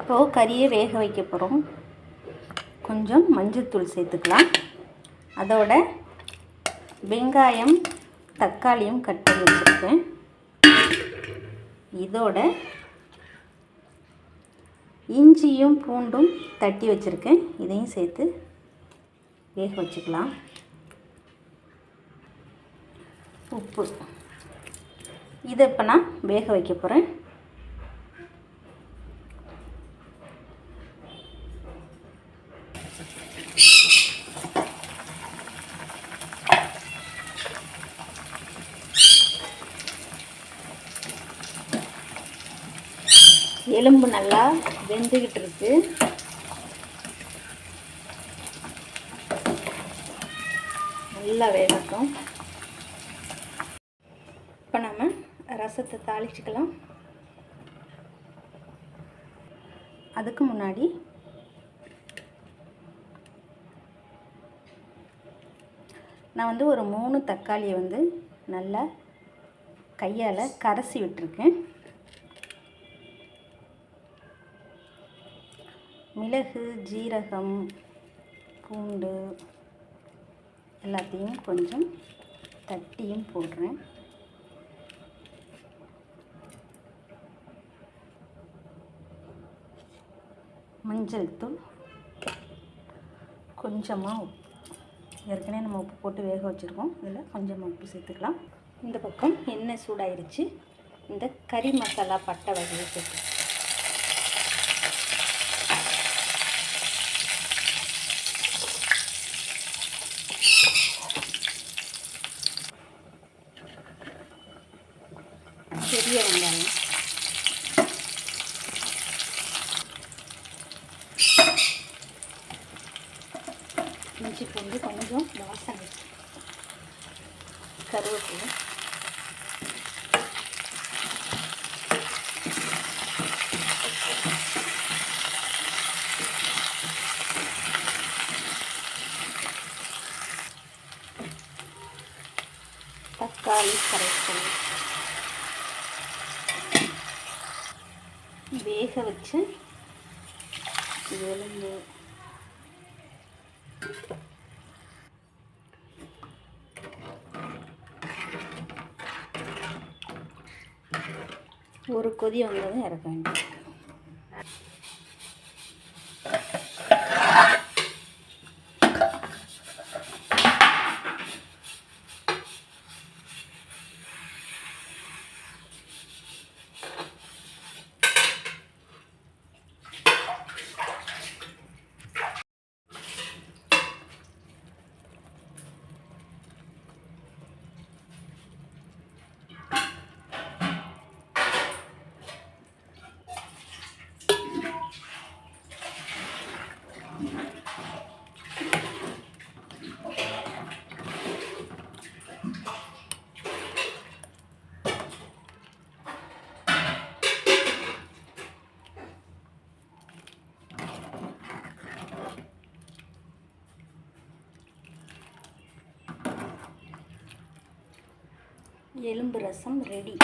இப்போது கறியை வேக வைக்க போகிறோம் கொஞ்சம் மஞ்சத்தூள் சேர்த்துக்கலாம். அதோட வெங்காயம் தக்காளியும் கட் பண்ணி வச்சுருக்கேன். இதோட இஞ்சியும் பூண்டும் தட்டி வச்சுருக்கேன். இதையும் சேர்த்து வேக வச்சுக்கலாம். உப்பு. இதை இப்போ நான் வேக வைக்க போகிறேன் எலும்பு நல்லா வெந்துக்கிட்டு இருக்கு. நல்லா வேகட்டும். இப்போ நம்ம ரசத்தை தாளிச்சுக்கலாம். அதுக்கு முன்னாடி நான் வந்து ஒரு மூணு தக்காளியை வந்து நல்லா கையால் கரைசி விட்டுருக்கேன். மிளகு ஜீரகம் பூண்டு எல்லாத்தையும் கொஞ்சம் தட்டியும் போடுறேன். மஞ்சள் தூள் கொஞ்சமாக உப்பு ஏற்கனவே நம்ம உப்பு போட்டு வேக வச்சுருக்கோம். இதில் கொஞ்சம் உப்பு சேர்த்துக்கலாம். இந்த பக்கம் எண்ணெய் சூடாயிருச்சு. இந்த கறி மசாலா பட்டை வகையை சேர்த்துக்கலாம் பெரிய வெங்காயம் இப்போ வந்து கொஞ்சம் வாசனை கருவேப்பிலை. தக்காளி கரைசல். வேக வச்சு எலும்பு ஒரு கொதி வந்ததும் இறக்க வேண்டும். எலும்பு ரசம் ரெடி.